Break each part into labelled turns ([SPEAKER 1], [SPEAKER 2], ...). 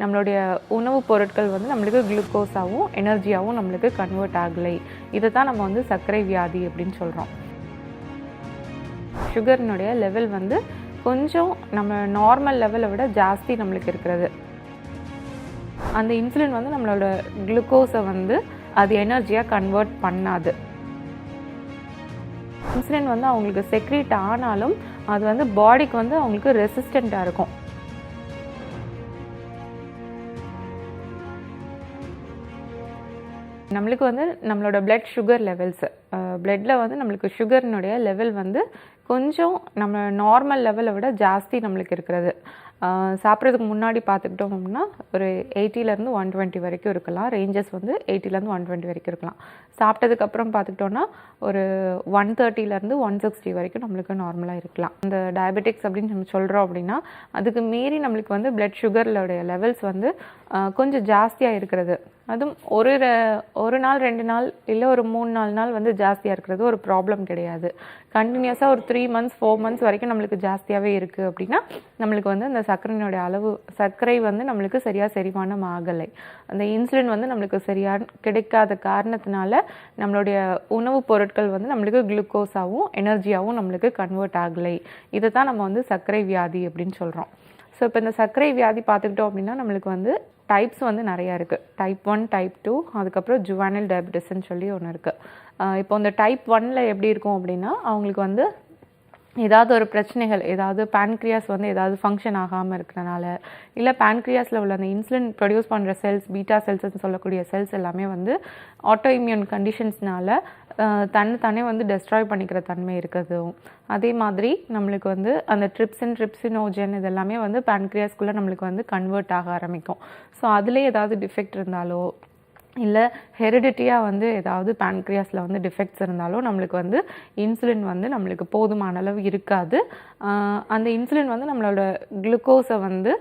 [SPEAKER 1] நம்மளுடைய உணவுப் பொருட்கள் வந்து நம்மளுக்கு குளுக்கோஸாகவும் எனர்ஜியாகவும் நம்மளுக்கு கன்வெர்ட் ஆகலை. இதை தான் நம்ம வந்து சர்க்கரை வியாதி அப்படின்னு சொல்கிறோம் சுகரினுடைய லெவல் வந்து கொஞ்சம் நம்ம நார்மல் லெவலை விட ஜாஸ்தி நம்மளுக்கு இருக்கிறது. அந்த இன்சுலின் வந்து நம்மளோட குளுக்கோஸை வந்து அது எனர்ஜியாக கன்வெர்ட் பண்ணாது. இன்சுலின் வந்து அவங்களுக்கு செக்ரேட் ஆனாலும் அது வந்து பாடிக்கு வந்து அவங்களுக்கு ரெசிஸ்டண்ட்டாக இருக்கும். நம்மளுக்கு வந்து நம்மளோட பிளட் சுகர் லெவல்ஸு பிளட்டில் வந்து நம்மளுக்கு சுகர்னுடைய லெவல் வந்து கொஞ்சம் நம்ம நார்மல் லெவலை விட ஜாஸ்தி நம்மளுக்கு இருக்கிறது. சாப்பிட்றதுக்கு முன்னாடி பார்த்துக்கிட்டோம் அப்படின்னா ஒரு எயிட்டிலேருந்து ஒன் டுவெண்ட்டி வரைக்கும் இருக்கலாம். ரேஞ்சஸ் வந்து எயிட்டிலேருந்து ஒன் டுவெண்ட்டி வரைக்கும் இருக்கலாம். சாப்பிட்டதுக்கப்புறம் பார்த்துக்கிட்டோன்னா ஒரு ஒன் தேர்ட்டிலேருந்து ஒன் சிக்ஸ்டி வரைக்கும் நம்மளுக்கு நார்மலாக இருக்கலாம். இந்த டயபெட்டிக்ஸ் அப்படின்னு நம்ம சொல்கிறோம் அப்படின்னா அதுக்கு மீறி நம்மளுக்கு வந்து பிளட் சுகர்லோடைய லெவல்ஸ் வந்து கொஞ்சம் ஜாஸ்தியாக இருக்கிறது. அதுவும் ஒரு ஒரு நாள் ரெண்டு நாள் இல்லை ஒரு மூணு நாலு நாள் வந்து ஜாஸ்தியாக இருக்கிறது ஒரு ப்ராப்ளம் கிடையாது. கண்டினியூஸாக ஒரு த்ரீ மந்த்ஸ் ஃபோர் மந்த்ஸ் வரைக்கும் நம்மளுக்கு ஜாஸ்தியாகவே இருக்குது அப்படின்னா நம்மளுக்கு வந்து அந்த சர்க்கரையினுடைய அளவு சர்க்கரை வந்து நம்மளுக்கு சரியாக செரிமானம் ஆகலை. அந்த இன்சுலின் வந்து நம்மளுக்கு சரியாக கிடைக்காத காரணத்தினால நம்மளுடைய உணவுப் பொருட்கள் வந்து நம்மளுக்கு குளுக்கோஸாகவும் எனர்ஜியாகவும் நம்மளுக்கு கன்வெர்ட் ஆகலை. இதை தான் நம்ம வந்து சர்க்கரை வியாதி அப்படின்னு சொல்கிறோம் ஸோ இப்போ இந்த சர்க்கரை வியாதி பார்த்துக்கிட்டோம் அப்படின்னா நம்மளுக்கு வந்து டைப்ஸ் வந்து நிறையா இருக்குது டைப் ஒன் டைப் டூ அதுக்கப்புறம் ஜுவானல் டயபிட்டிஸ்ன்னு சொல்லி ஒன்று இருக்குது இப்போ இந்த டைப் ஒனில் எப்படி இருக்கும் அப்படின்னா அவங்களுக்கு வந்து ஏதாவது ஒரு பிரச்சனைகள் ஏதாவது பேன்க்ரியாஸ் வந்து ஏதாவது ஃபங்க்ஷன் ஆகாமல் இருக்கிறனால இல்லை pancreasல உள்ள அந்த இன்சுலின் ப்ரொடியூஸ் பண்ணுற செல்ஸ் பீட்டா செல்ஸ்னு சொல்லக்கூடிய செல்ஸ் எல்லாமே வந்து ஆட்டோ இம்யூன் கண்டிஷன்ஸ்னால தன்னை தானே வந்து டெஸ்ட்ராய் பண்ணிக்கிற தன்மை இருக்கிறதும் அதே மாதிரி நம்மளுக்கு வந்து அந்த ட்ரிப்ஸின் ட்ரிப்ஸினோஜன் இதெல்லாமே வந்து பான்க்ரியாஸ்குள்ளே நம்மளுக்கு வந்து கன்வெர்ட் ஆக ஆரம்பிக்கும். ஸோ அதுலேயே ஏதாவது டிஃபெக்ட் இருந்தாலோ இல்லை ஹெரிடிட்டியாக வந்து ஏதாவது பேன்க்ரியாஸில் வந்து டிஃபெக்ட்ஸ் இருந்தாலும் நம்மளுக்கு வந்து இன்சுலின் வந்து நம்மளுக்கு போதுமான அளவு இருக்காது. அந்த இன்சுலின் வந்து நம்மளோட குளுக்கோஸை வந்து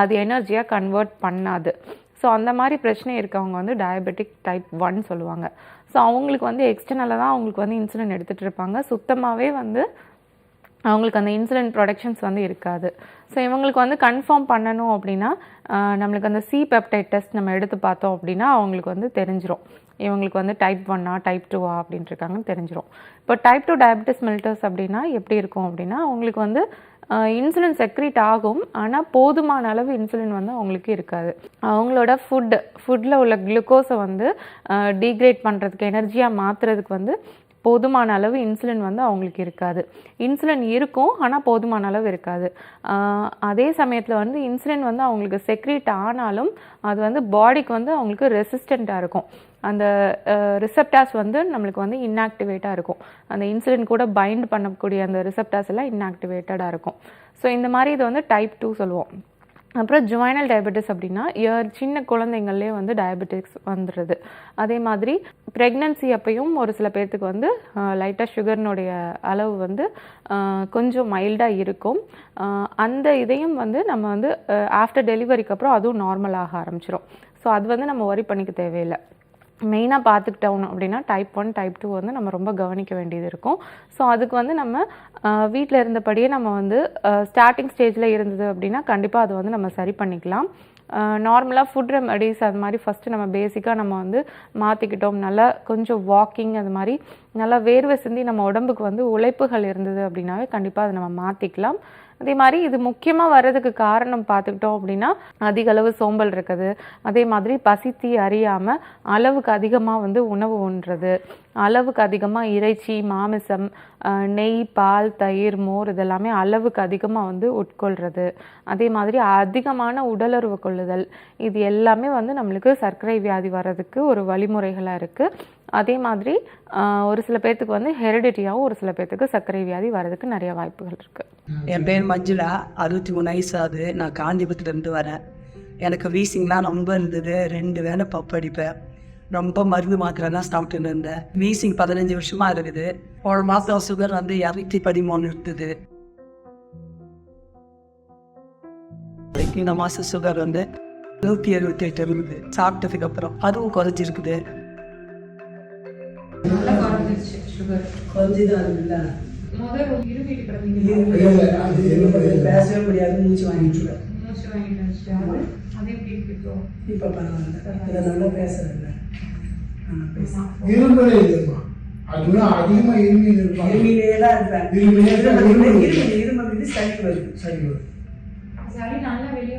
[SPEAKER 1] அது எனர்ஜியாக கன்வெர்ட் பண்ணாது. ஸோ அந்த மாதிரி பிரச்சனை இருக்கவங்க வந்து டயபெட்டிக் டைப் ஒன் சொல்லுவாங்க. ஸோ அவங்களுக்கு வந்து எக்ஸ்டர்னலாக தான் அவங்களுக்கு வந்து இன்சுலின் எடுத்துகிட்டு இருப்பாங்க. சுத்தமாகவே வந்து அவங்களுக்கு அந்த இன்சுலின் ப்ரொடக்ஷன்ஸ் வந்து இருக்காது. ஸோ இவங்களுக்கு வந்து கன்ஃபார்ம் பண்ணணும் அப்படின்னா நம்மளுக்கு அந்த சி பெப்டைட் டெஸ்ட் நம்ம எடுத்து பார்த்தோம் அப்படின்னா அவங்களுக்கு வந்து தெரிஞ்சிடும் இவங்களுக்கு வந்து டைப் ஒன்னா டைப் டூவா அப்படின்ட்டுருக்காங்கன்னு தெரிஞ்சிடும் இப்போ டைப் டூ டயபிட்டிஸ் மில்டர்ஸ் அப்படின்னா எப்படி இருக்கும் அப்படின்னா அவங்களுக்கு வந்து இன்சுலின் செக்ரீட் ஆகும் ஆனால் போதுமான அளவு இன்சுலின் வந்து அவங்களுக்கு இருக்காது. அவங்களோட ஃபுட் ஃபுட்டில் உள்ள குளுக்கோஸை வந்து டீக்ரேட் பண்ணுறதுக்கு எனர்ஜியாக மாற்றுறதுக்கு வந்து போதுமான அளவு இன்சுலின் வந்து அவங்களுக்கு இருக்காது. இன்சுலின் இருக்கும் ஆனால் போதுமான அளவு இருக்காது. அதே சமயத்தில் வந்து இன்சுலின் வந்து அவங்களுக்கு செக்ரீட் ஆனாலும் அது வந்து பாடிக்கு வந்து அவங்களுக்கு ரெசிஸ்டண்ட்டாக இருக்கும். அந்த ரிசப்டாஸ் வந்து நம்மளுக்கு வந்து இன்ஆக்டிவேட்டாக இருக்கும். அந்த இன்சுலின் கூட பைண்ட் பண்ணக்கூடிய அந்த ரிசப்டாஸ் எல்லாம் இன்ஆக்டிவேட்டடாக இருக்கும். ஸோ இந்த மாதிரி இது வந்து டைப் டூ சொல்லுவோம். அப்புறம் ஜுவைனல் டயபெட்டிஸ் அப்படின்னா இயர் சின்ன குழந்தைங்கள்லேயே வந்து டயபெட்டிக்ஸ் வந்துடுது அதே மாதிரி ப்ரெக்னன்சி அப்பையும் ஒரு சில பேர்த்துக்கு வந்து லைட்டாக சுகர்னுடைய அளவு வந்து கொஞ்சம் மைல்டாக இருக்கும். அந்த இதையும் வந்து நம்ம வந்து ஆஃப்டர் டெலிவரிக்கு அப்புறம் அதுவும் நார்மல் ஆக ஆரம்பிச்சிடும் ஸோ அது வந்து நம்ம ஒரி பண்ணிக்க தேவையில்லை. மெயினாக பார்த்துக்கிட்டோம் அப்படின்னா டைப் ஒன் டைப் டூ வந்து நம்ம ரொம்ப கவனிக்க வேண்டியது இருக்கும். ஸோ அதுக்கு வந்து நம்ம வீட்டில் இருந்தபடியே நம்ம வந்து ஸ்டார்டிங் ஸ்டேஜில் இருந்தது அப்படின்னா கண்டிப்பாக அது வந்து நம்ம சரி பண்ணிக்கலாம். நார்மலாக ஃபுட் ரெமடிஸ் அது மாதிரி ஃபஸ்ட்டு நம்ம பேசிக்காக நம்ம வந்து மாற்றிக்கிட்டோம் நல்லா கொஞ்சம் வாக்கிங் அது மாதிரி நல்லா வேர்வை சிந்தி நம்ம உடம்புக்கு வந்து உழைப்புகள் இருந்தது அப்படின்னாவே கண்டிப்பாக அதை நம்ம மாற்றிக்கலாம் அதே மாதிரி இது முக்கியமாக வர்றதுக்கு காரணம் பார்த்துக்கிட்டோம் அப்படின்னா அதிக அளவு சோம்பல் இருக்குது. அதே மாதிரி பசித்தி அறியாமல் அளவுக்கு அதிகமாக வந்து உணவு உண்றது. அளவுக்கு அதிகமாக இறைச்சி மாமிசம் நெய் பால் தயிர் மோர் இதெல்லாமே அளவுக்கு அதிகமாக வந்து உட்கொள்கிறது அதே மாதிரி அதிகமான உடலுறவு கொள்ளுதல். இது எல்லாமே வந்து நம்மளுக்கு சர்க்கரை வியாதி வர்றதுக்கு ஒரு வழிமுறைகளாக இருக்குது அதே மாதிரி ஒரு சில பேர்த்துக்கு வந்து ஹெரிடிட்டியாகவும் ஒரு சில பேர்த்துக்கு சர்க்கரை வியாதி வர்றதுக்கு நிறைய வாய்ப்புகள் இருக்குது
[SPEAKER 2] என் பேர் மஞ்சுளா. அறுபத்தி மூணு வயசு ஆகுது. நான் காந்திபுரத்துலேருந்து வரேன். எனக்கு வீசிங்லாம் ரொம்ப இருந்தது. ரெண்டு வேளை பப்பு அடிப்பேன். ரொம்ப மருந்து மாத்திரை தான் சாப்பிட்டுன்னு இருந்தேன். வீசிங் பதினஞ்சு வருஷமா இருக்குது. ஒரு மாதம் சுகர் வந்து இரநூத்தி பதிமூணு இருந்தது. இந்த மாதம் சுகர் வந்து நூற்றி எழுபத்தி எட்டு இருக்குது சாப்பிட்டதுக்கு அப்புறம் அதுவும் குறைஞ்சிருக்குது. இருக்குல்ல பேசவே முடியாது மூச்சு வாங்கிட்டு
[SPEAKER 1] இப்போ?
[SPEAKER 2] பரவாயில்ல. இதை நல்லா பேசுறேன்
[SPEAKER 3] இரும்பலே இல்லைம்மா. அதுதான் அதிகமா இருமி இருப்பாங்க.
[SPEAKER 2] இருமிலே தான் இருப்பேன்.
[SPEAKER 3] இருமிலே தான்
[SPEAKER 2] இருமல்
[SPEAKER 3] இருமல்
[SPEAKER 2] இருமல். இருமல் இது சளி வருது.
[SPEAKER 3] சரி வரும்.
[SPEAKER 1] சளி நல்லா வெளியே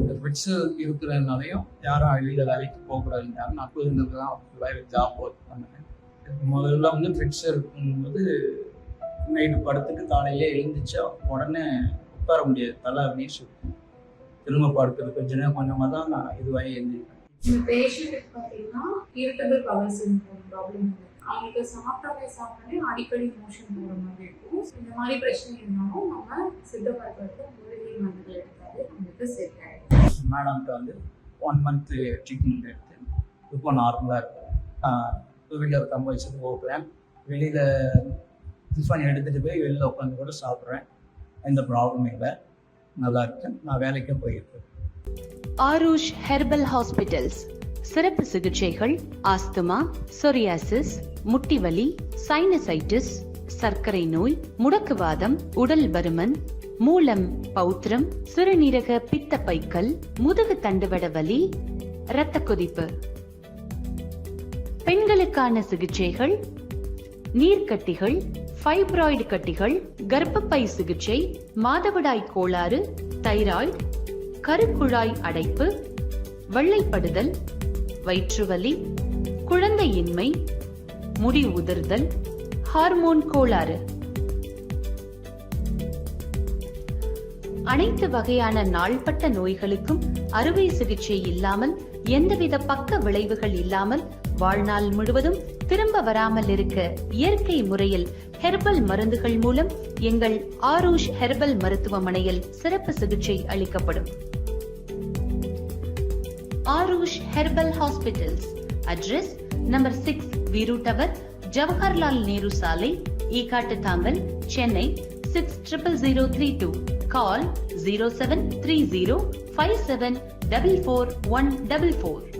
[SPEAKER 4] இந்த ஃபிட்ஸு இருக்கிறதுனாலையும் யாரும் வெளியில் வேலைக்கு போகக்கூடாதுன்றாங்க நான் புதுங்கிறது தான் வேலை ஜாப் ஒர்க் பண்ணேன் முதல்ல வந்து பிரிட்ஸ் இருக்கும்போது நைட்டு படுத்துட்டு காலையிலே எழுந்துச்சா உடனே உட்கார முடியாது. தலை அப்படியே சுற்றும் திரும்ப படுத்துறது கொஞ்ச நேரம் கொஞ்சமாக தான் நான் இதுவாகி எழுந்திருக்கேன்.
[SPEAKER 5] இந்த பேஷண்ட்டுக்கு பார்த்தீங்கன்னா இரிட்டபிள் பவர் சிண்ட்ரோம் ப்ராப்ளம் அவங்களுக்கு சாப்பிட்டாலே சாப்பிட்டாலே அடிக்கடி மோஷன் போகிற மாதிரி இருக்கும். இந்த மாதிரி பிரச்சனை இருந்தாலும் நம்ம சித்த மருத்துவத்தில் மூலிகை மருந்துகள் எடுத்தாலே நம்மளுக்கு சரியாயிடும்.
[SPEAKER 4] மேடம்கிட்ட வந்து ஒன் மந்த்து ட்ரீட்மெண்ட் எடுத்து இப்போ நார்மலாக இருக்கும். டூ வீலர் கம்ப வச்சுட்டு போகிறேன் வெளியில் டிஃபன் எடுத்துகிட்டு போய் வெளியில் உட்காந்து கூட சாப்பிட்றேன். எந்த ப்ராப்ளமும் இல்லை. நல்லா இருக்கேன் நான் வேலைக்கும் போயிருக்கேன்
[SPEAKER 6] ஆரூஷ் ஹெர்பல் ஹாஸ்பிட்டல்ஸ் சிறப்பு சிகிச்சைகள் ஆஸ்துமா சொரியாசிஸ் முட்டிவலி சைனசைட்டிஸ் சர்க்கரை நோய் முடக்குவாதம் உடல் பருமன் மூலம் பௌத்திரம் சிறுநீரக பித்த பைக்கல் முதுகு தண்டுவட வலி இரத்த கொதிப்பு. பெண்களுக்கான சிகிச்சைகள் நீர்க்கட்டிகள் ஃபைப்ராய்டு கட்டிகள் கர்ப்பப்பை சிகிச்சை மாதவிடாய் கோளாறு தைராய்டு கருக்குழாய் அடைப்பு வெள்ளைப்படுதல் வயிற்றுவலி குழந்தையின்மை முடி உதிர்தல் ஹார்மோன் கோளாறு. அனைத்து வகையான நாள்பட்ட நோய்களுக்கும் அறுவை சிகிச்சை இல்லாமல் எந்தவித பக்க விளைவுகள் இல்லாமல் வாழ்நாள் முழுவதும் திரும்ப வராமல் இருக்க இயற்கை முறையில் ஹெர்பல் மருந்துகள் மூலம் எங்கள் ஆரூஷ் ஹெர்பல் மருத்துவமனையில் சிறப்பு சிகிச்சை அளிக்கப்படும். Aarush herbal hospitals address number six Veeru tower Jawaharlal Nehru சாலை Ekkattuthangal Chennai six triple zero three two Call 0730 5744